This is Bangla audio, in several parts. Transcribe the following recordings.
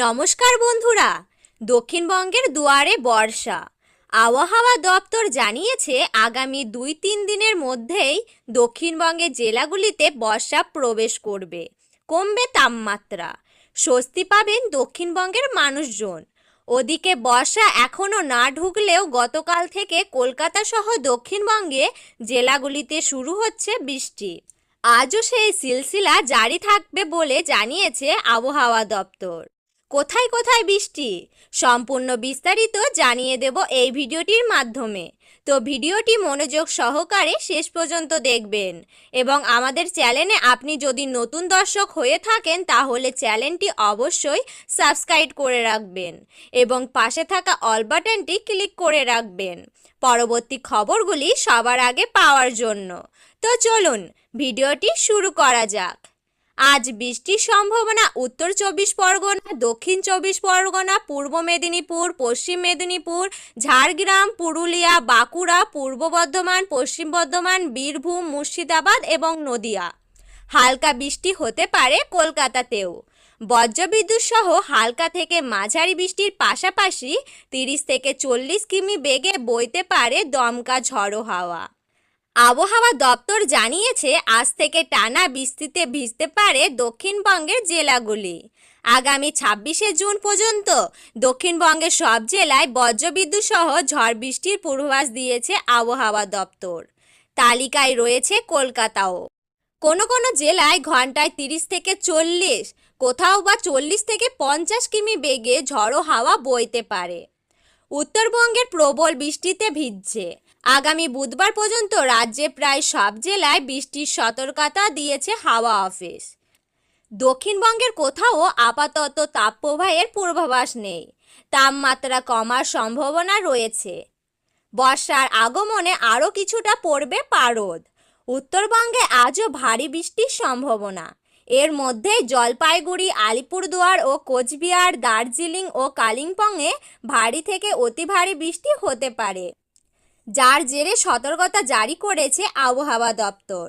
নমস্কার বন্ধুরা। দক্ষিণবঙ্গের দুয়ারে বর্ষা। আবহাওয়া দপ্তর জানিয়েছে, আগামী দুই তিন দিনের মধ্যেই দক্ষিণবঙ্গের জেলাগুলিতে বর্ষা প্রবেশ করবে। কমবে তাপমাত্রা। স্বস্তি পাবেন দক্ষিণবঙ্গের মানুষজন। ওদিকে বর্ষা এখনও না ঢুকলেও গতকাল থেকে কলকাতা সহ দক্ষিণবঙ্গে জেলাগুলিতে শুরু হচ্ছে বৃষ্টি। আজও সেই সিলসিলা জারি থাকবে বলে জানিয়েছে আবহাওয়া দপ্তর। কোথায় কোথায় বৃষ্টি? সম্পূর্ণ বিস্তারিত জানিয়ে দেব এই ভিডিওটির মাধ্যমে। তো ভিডিওটি মনোযোগ সহকারে শেষ পর্যন্ত দেখবেন এবং আমাদের চ্যানেলে আপনি যদি নতুন দর্শক হয়ে থাকেন, তাহলে চ্যানেলটি অবশ্যই সাবস্ক্রাইব করে রাখবেন এবং পাশে থাকা অল বাটনটি ক্লিক করে রাখবেন। পরবর্তী খবরগুলি সবার আগে পাওয়ার জন্য। তো চলুন, ভিডিওটি শুরু করা যাক। আজ বৃষ্টির সম্ভাবনা উত্তর চব্বিশ পরগনা, দক্ষিণ চব্বিশ পরগনা, পূর্ব মেদিনীপুর, পশ্চিম মেদিনীপুর, ঝাড়গ্রাম, পুরুলিয়া, বাঁকুড়া, পূর্ব বর্ধমান, পশ্চিম বর্ধমান, বীরভূম, মুর্শিদাবাদ এবং নদিয়া। হালকা বৃষ্টি হতে পারে কলকাতাতেও। বজ্রবিদ্যুৎ সহ হালকা থেকে মাঝারি বৃষ্টির পাশাপাশি তিরিশ থেকে চল্লিশ কিমি বেগে বইতে পারে দমকা ঝড়ো হাওয়া। আবহাওয়া দপ্তর জানিয়েছে, আজ থেকে টানা বৃষ্টিতে ভিজতে পারে দক্ষিণবঙ্গের জেলাগুলি। আগামী ছাব্বিশে জুন পর্যন্ত দক্ষিণবঙ্গের সব জেলায় বজ্রবিদ্যুৎ সহ ঝড় বৃষ্টির পূর্বাভাস দিয়েছে আবহাওয়া দপ্তর। তালিকায় রয়েছে কলকাতাও। কোনো কোনো জেলায় ঘন্টায় তিরিশ থেকে চল্লিশ, কোথাও বা চল্লিশ থেকে পঞ্চাশ কিমি বেগে ঝড়ো হাওয়া বইতে পারে। উত্তরবঙ্গের প্রবল বৃষ্টিতে ভিজছে। আগামী বুধবার পর্যন্ত রাজ্যে প্রায় সব জেলায় বৃষ্টির সতর্কতা দিয়েছে হাওয়া অফিস। দক্ষিণবঙ্গের কোথাও আপাতত তাপপ্রবাহের পূর্বাভাস নেই। তাপমাত্রা কমার সম্ভাবনা রয়েছে। বর্ষার আগমনে আরও কিছুটা পড়বে পারদ। উত্তরবঙ্গে আজও ভারী বৃষ্টির সম্ভাবনা। এর মধ্যে জলপাইগুড়ি, আলিপুরদুয়ার ও কোচবিহার, দার্জিলিং ও কালিম্পংয়ে ভারী থেকে অতি ভারী বৃষ্টি হতে পারে। যার জেরে সতর্কতা জারি করেছে আবহাওয়া দপ্তর।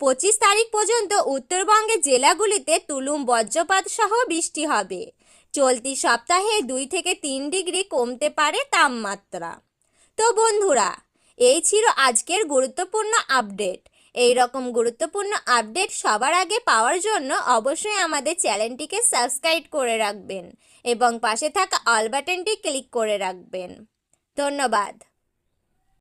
পঁচিশ তারিখ পর্যন্ত উত্তরবঙ্গের জেলাগুলিতে তুলুম বজ্রপাত সহ বৃষ্টি হবে। চলতি সপ্তাহে দুই থেকে তিন ডিগ্রি কমতে পারে তাপমাত্রা। তো বন্ধুরা, এই ছিল আজকের গুরুত্বপূর্ণ আপডেট। এই রকম গুরুত্বপূর্ণ আপডেট সবার আগে পাওয়ার জন্য অবশ্যই আমাদের চ্যানেলটিকে সাবস্ক্রাইব করে রাখবেন এবং পাশে থাকা অল বাটনটি ক্লিক করে রাখবেন। ধন্যবাদ।